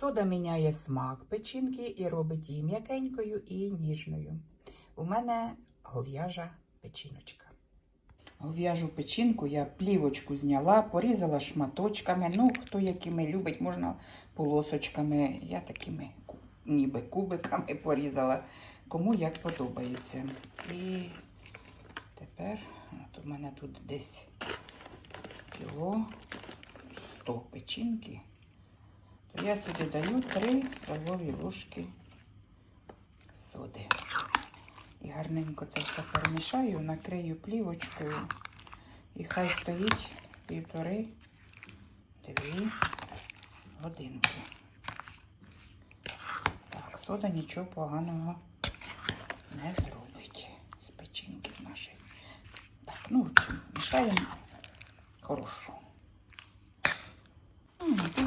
Сода міняє смак печінки і робить її м'якенькою і ніжною. У мене гов'яжа печіночка. Гов'яжу печінку я плівочку зняла, порізала шматочками. Ну, хто якими любить, можна полосочками. Я такими ніби кубиками порізала. Кому як подобається. І тепер, от у мене тут десь кіло 100 печінки. Я сюди даю 3 столові ложки соди. І гарненько це все перемішаю, накрию плівочкою. І хай стоїть півтори-дві годинки. Так, сода нічого поганого не зробить з печінки нашої. Так, ну, мішаємо хорошо.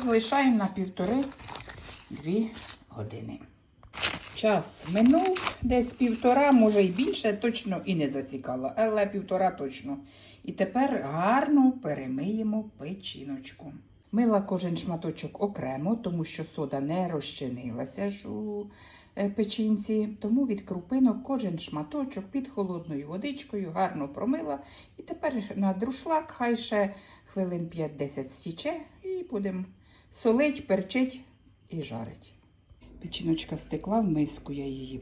Залишаємо на півтори-дві години. Час минув, десь півтора, може й більше, точно і не засікала, але півтора точно. І тепер гарно перемиємо печіночку. Мила кожен шматочок окремо, тому що сода не розчинилася ж у е, печінці. Тому від крупинок кожен шматочок під холодною водичкою гарно промила. І тепер на друшлак хай ще хвилин 5-10 стіче і будемо солить, перчить і жарить. Печіночка стекла в миску, я її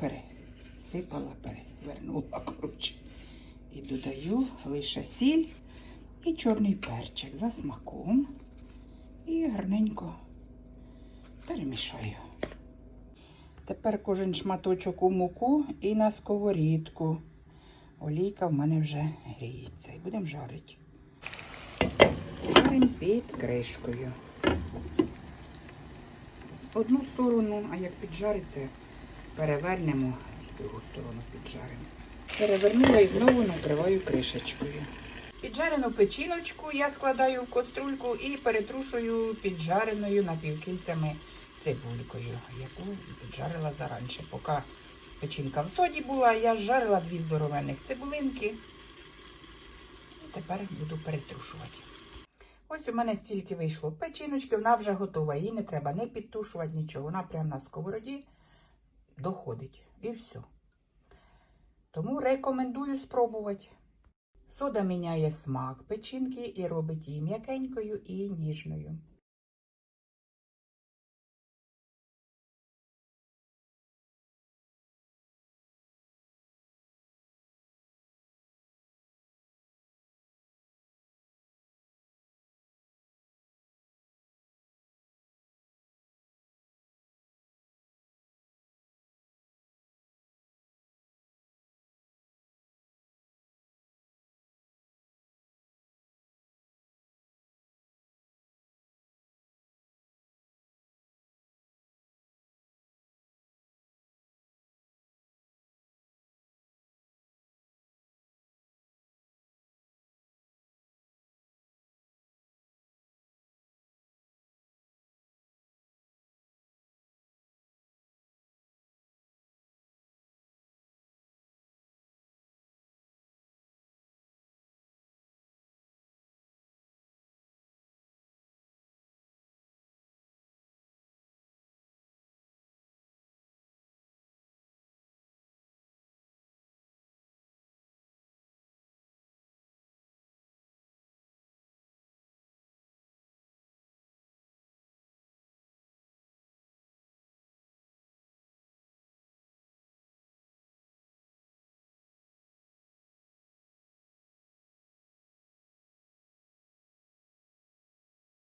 пересипала, перевернула, коротше. І додаю лише сіль і чорний перчик за смаком. І гарненько перемішаю. Тепер кожен шматочок у муку і на сковорідку. Олійка в мене вже гріється. І будемо жарити. Жаримо під кришкою одну сторону, а як піджариться, перевернемо і другу сторону піджаримо. Перевернула і знову накриваю кришечкою. Піджарену печіночку я складаю в каструльку і перетрушую піджареною напівкільцями цибулькою, яку піджарила заранше. Поки печінка в соді була, я жарила дві здоровенних цибулинки. І тепер буду перетрушувати. Ось у мене стільки вийшло печіночки, вона вже готова. Її не треба не підтушувати, нічого. Вона прямо на сковороді доходить. І все. Тому рекомендую спробувати. Сода міняє смак печінки і робить її м'якенькою і ніжною.